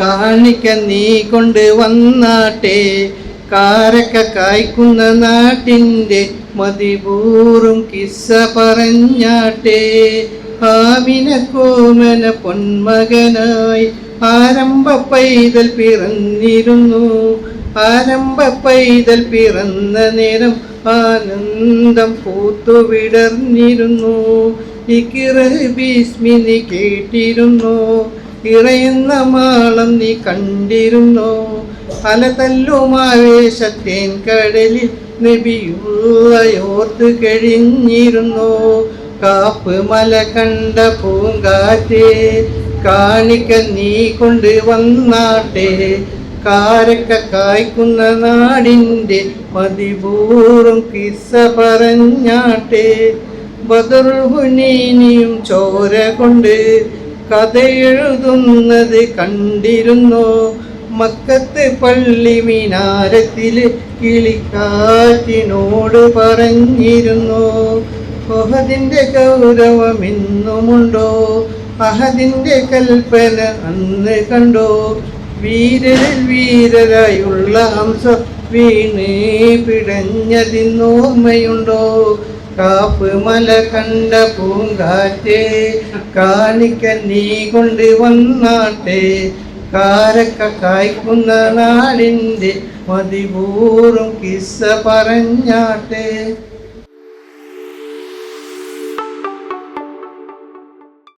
കാണിക്ക നീ കൊണ്ട് വന്നാട്ടെ. കാരക്ക കായ്ക്കുന്ന നാട്ടിന്റെ മതിപൂറും കിസ്സ പറഞ്ഞാട്ടെ. ആമിന കോമന പൊന്മകനായി ആരംഭ പൈതൽ പിറന്നിരുന്നു. ആരംഭ പൈതൽ പിറന്ന നേരം ആനന്ദം പൂത്തുവിടർന്നിരുന്നു ഭീസ്മി നീ കേട്ടിരുന്നോ. ഇറയുന്ന മാളം നീ കണ്ടിരുന്നോ. അലതല്ലുമാവേശത്തേൻ കടലിൽ നബിയുള്ളയോർത്ത് കഴിഞ്ഞിരുന്നു. കാപ്പ് മല കണ്ട പൂങ്കാറ്റേ കാണിക്ക നീ കൊണ്ട് വന്നാട്ടെ. കാരക്ക കായ്ക്കുന്ന നാടിന്റെ മതിപൂറും കിസ്സ പറഞ്ഞാട്ടെ. ബദർഹുനീനിയും ചോര കൊണ്ട് കഥയെഴുതുന്നത് കണ്ടിരുന്നു? മക്കത്ത് പള്ളി മിനാരത്തിൽ കിളിക്കാറ്റിനോട് പറഞ്ഞിരുന്നു? ഒഹദിന്റെ ഗൗരവം ഇന്നുമുണ്ടോ അഹദിന്റെ കൽപ്പന അന്ന് കണ്ടോ? വീരരിൽ വീരരായുള്ള ഹംസ വീണ് പിടഞ്ഞതിന്നോർമ്മയുണ്ടോ? കാപ്പ് മല കണ്ട പൂങ്കാറ്റേ കാണിക്ക നീ കൊണ്ട് വന്നാട്ടെ. കാരക്ക കായ്ക്കുന്ന നാടിന്റെ മതിപൂറും കിസ്സ പറഞ്ഞാട്ടെ.